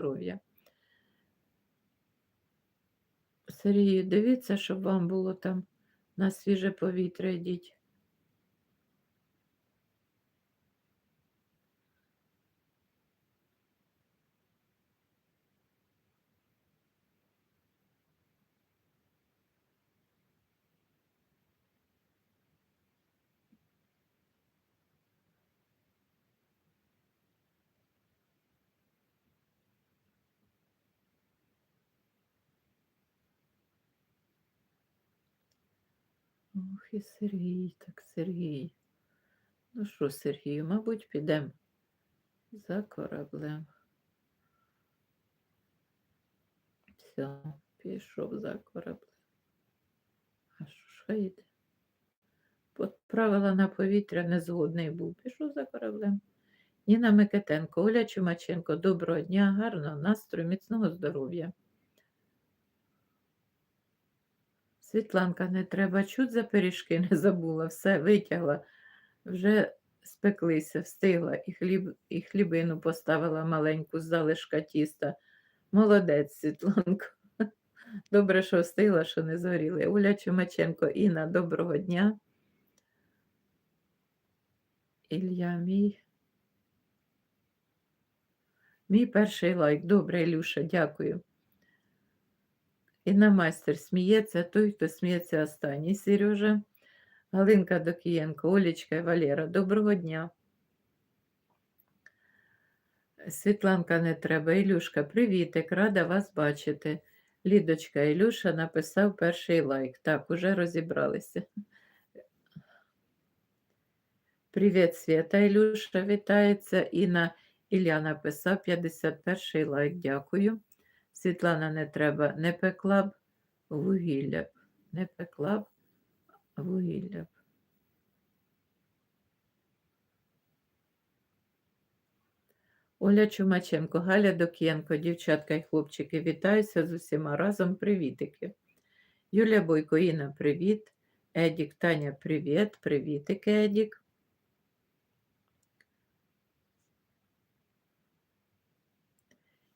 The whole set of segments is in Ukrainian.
здоров'я. Сергію, дивіться, щоб вам було там на свіже повітря йдіть. Ох, і Сергій, так Сергій. Ну що, Сергію, мабуть, підемо за кораблем. Все, пішов за кораблем. А що ж хай йде? Правила на повітря незгодний був. Пішов за кораблем. Ніна Микитенко, Оля Чумаченко, доброго дня, гарного настрою, міцного здоров'я. Світланка, не треба чуть за пиріжки, не забула, все витягла, вже спеклися, встигла і хліб, і хлібину поставила маленьку залишка тіста. Молодець, Світланко. Добре, що встигла, що не згоріли. Оля Чумаченко, Інна, доброго дня. Ілля мій. Мій перший лайк. Добре, Ілюша, дякую. Інна майстер сміється, той, хто сміється останній. Сережа, Галинка Докієнко, Олічка і Валера. Доброго дня. Світланка не треба. Ілюшка, привітик, рада вас бачити. Лідочка Ілюша написав перший лайк. Так, уже розібралися. Привіт, Свята Ілюша, вітається. Інна Ілля написав 51 лайк. Дякую. Світлана не треба, не пекла б вугілля б, не пекла б вугілля б. Оля Чумаченко, Галя Док'єнко, дівчатка і хлопчики, вітаюся з усіма разом. Привітики. Юлія Бойко, Інна, привіт. Едік, Таня, привіт, привітики, Едік.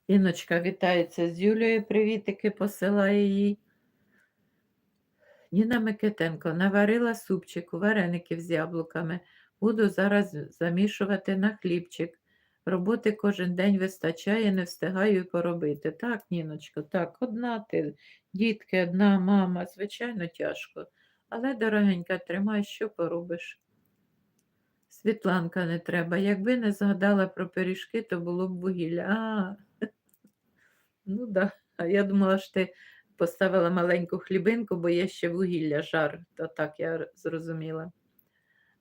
Іночка вітається з Юлією, привітики посилає їй. Ніна Микитенко наварила супчику, вареників з яблуками. Буду зараз замішувати на хлібчик. Роботи кожен день вистачає, не встигаю і поробити. Так, Ніночко, так, одна ти, дітки, одна мама, звичайно, тяжко. Але, дорогенька, тримай, що поробиш. Світланка не треба. Якби не згадала про пиріжки, то було б вугілля. А, ну да. А я думала, що ти поставила маленьку хлібинку, бо є ще вугілля, жар, то так я зрозуміла.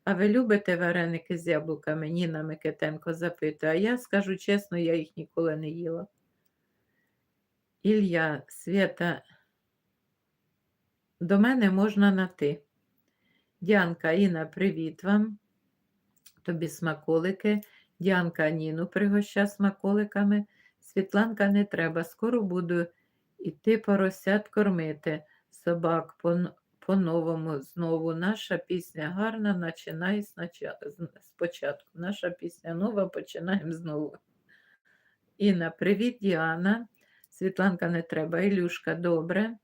А ви любите вареники з яблуками? Ніна Микитенко запитує, а я скажу чесно, я їх ніколи не їла. Ілля, Свята, до мене можна на ти. Діанка, Інна, привіт вам. Тобі смаколики. Діанка Ніну пригоща смаколиками. Світланка не треба. Скоро буду іти поросят кормити собак по-новому знову. Наша пісня гарна, починай спочатку. Наша пісня нова, починаємо знову. Інна, привіт, Діана. Світланка не треба. Ілюшка, добре.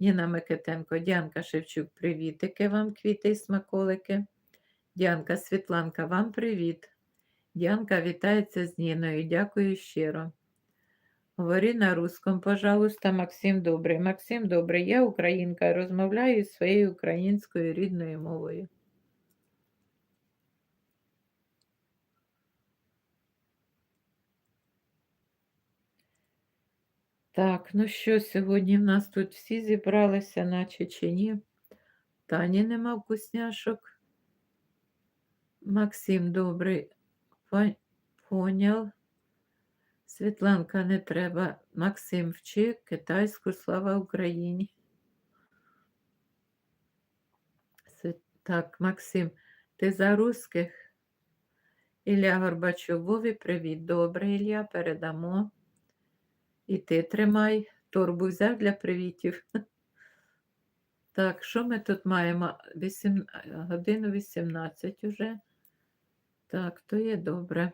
Ніна Микитенко, Діанка Шевчук, привітики вам, квіти і смаколики. Діанка Світланка, вам привіт. Діанка вітається з Ніною. Дякую щиро. Говори на русском, пожалуйста, Максим Добрий. Максим Добрий, я українка, розмовляю своєю українською рідною мовою. Так, ну що, сьогодні в нас тут всі зібралися, наче чи ні? Тані нема вкусняшок. Максим добрий, поняв. Світланка не треба. Максим вчи китайську слава Україні. Так, Максим, ти за русських? Ілля Горбачов, Вові, привіт. Добре, Ілля, передамо. І ти тримай, торбу взяв для привітів. Так, що ми тут маємо? 8, годину 18 уже. Так, то є добре.